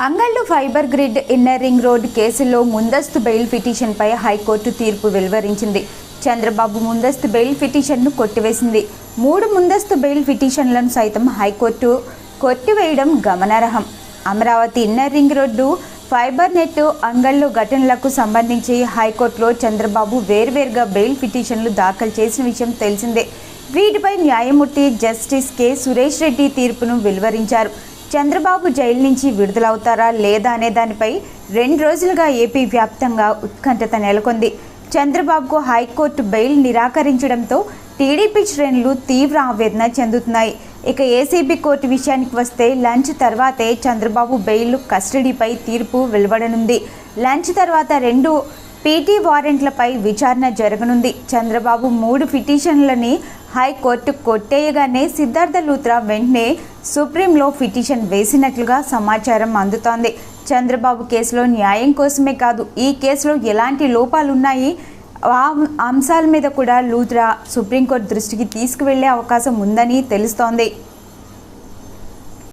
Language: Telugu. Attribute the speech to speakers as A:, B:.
A: Angallu fibre grid inner ring road కేసులో ముందస్తు బెయిల్ పిటిషన్పై హైకోర్టు తీర్పు వెలువరించింది. చంద్రబాబు ముందస్తు బెయిల్ పిటిషన్ను కొట్టివేసింది. మూడు ముందస్తు బెయిల్ పిటిషన్లను సైతం హైకోర్టు కొట్టివేయడం గమనార్హం. Amaravati inner ring road fibre net Angallu ఘటనలకు సంబంధించి హైకోర్టులో చంద్రబాబు వేర్వేరుగా బెయిల్ పిటిషన్లు దాఖలు చేసిన విషయం తెలిసిందే. వీటిపై న్యాయమూర్తి జస్టిస్ కె సురేష్ రెడ్డి తీర్పును వెలువరించారు. చంద్రబాబు జైలు నుంచి విడుదలవుతారా లేదా అనే దానిపై రెండు రోజులుగా ఏపీ వ్యాప్తంగా ఉత్కంఠత నెలకొంది. చంద్రబాబుకు హైకోర్టు బెయిల్ నిరాకరించడంతో టీడీపీ శ్రేణులు తీవ్ర ఆవేదన చెందుతున్నాయి. ఇక ఏసీబీ కోర్టు విషయానికి వస్తే లంచ్ తర్వాతే చంద్రబాబు బెయిల్ కస్టడీపై తీర్పు వెలువడనుంది. లంచ్ తర్వాత రెండు పీటీ వారెంట్లపై విచారణ జరగనుంది. చంద్రబాబు మూడు పిటిషన్లని హైకోర్టు కొట్టేయగానే సిద్ధార్థ లూత్రా వెంటనే సుప్రీంలో పిటిషన్ వేసినట్లుగా సమాచారం అందుతోంది. చంద్రబాబు కేసులో న్యాయం కోసమే కాదు ఈ కేసులో ఎలాంటి లోపాలున్నాయి ఆ అంశాల మీద కూడా లూత్రా సుప్రీంకోర్టు దృష్టికి తీసుకువెళ్ళే అవకాశం ఉందని తెలుస్తోంది.